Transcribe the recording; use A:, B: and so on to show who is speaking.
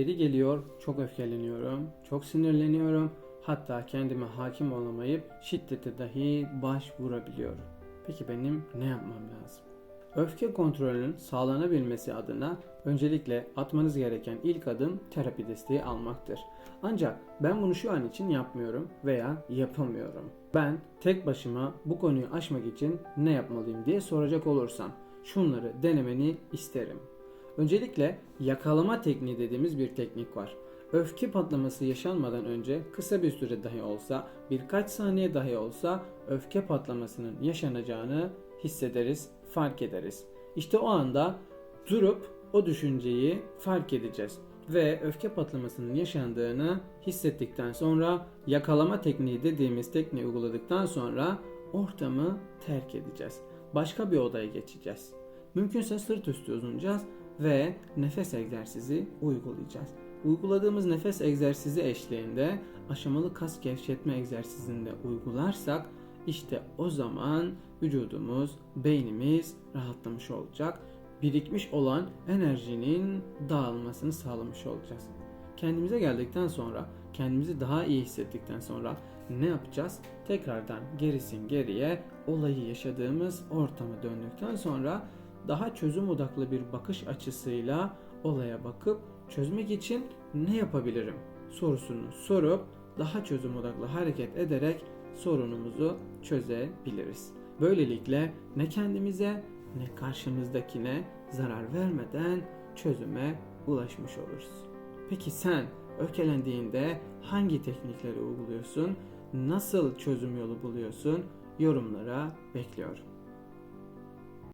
A: Geri geliyor, çok öfkeleniyorum, çok sinirleniyorum. Hatta kendime hakim olamayıp şiddete dahi başvurabiliyorum. Peki benim ne yapmam lazım? Öfke kontrolünün sağlanabilmesi adına öncelikle atmanız gereken ilk adım terapi desteği almaktır. Ancak ben bunu şu an için yapmıyorum veya yapamıyorum. Ben tek başıma bu konuyu aşmak için ne yapmalıyım diye soracak olursam şunları denemeni isterim. Öncelikle yakalama tekniği dediğimiz bir teknik var. Öfke patlaması yaşanmadan önce kısa bir süre dahi olsa, birkaç saniye dahi olsa öfke patlamasının yaşanacağını hissederiz, fark ederiz. İşte o anda durup o düşünceyi fark edeceğiz ve öfke patlamasının yaşandığını hissettikten sonra yakalama tekniği dediğimiz tekniği uyguladıktan sonra ortamı terk edeceğiz. Başka bir odaya geçeceğiz. Mümkünse sırt üstü uzanacağız ve nefes egzersizi uygulayacağız. Uyguladığımız nefes egzersizi eşliğinde aşamalı kas gevşetme egzersizinde uygularsak işte o zaman vücudumuz, beynimiz rahatlamış olacak. Birikmiş olan enerjinin dağılmasını sağlamış olacağız. Kendimize geldikten sonra, kendimizi daha iyi hissettikten sonra ne yapacağız? Tekrardan gerisin geriye olayı yaşadığımız ortama döndükten sonra daha çözüm odaklı bir bakış açısıyla olaya bakıp çözmek için ne yapabilirim sorusunu sorup daha çözüm odaklı hareket ederek sorunumuzu çözebiliriz. Böylelikle ne kendimize ne karşımızdakine zarar vermeden çözüme ulaşmış oluruz. Peki sen öfkelendiğinde hangi teknikleri uyguluyorsun? Nasıl çözüm yolu buluyorsun? Yorumlara bekliyorum.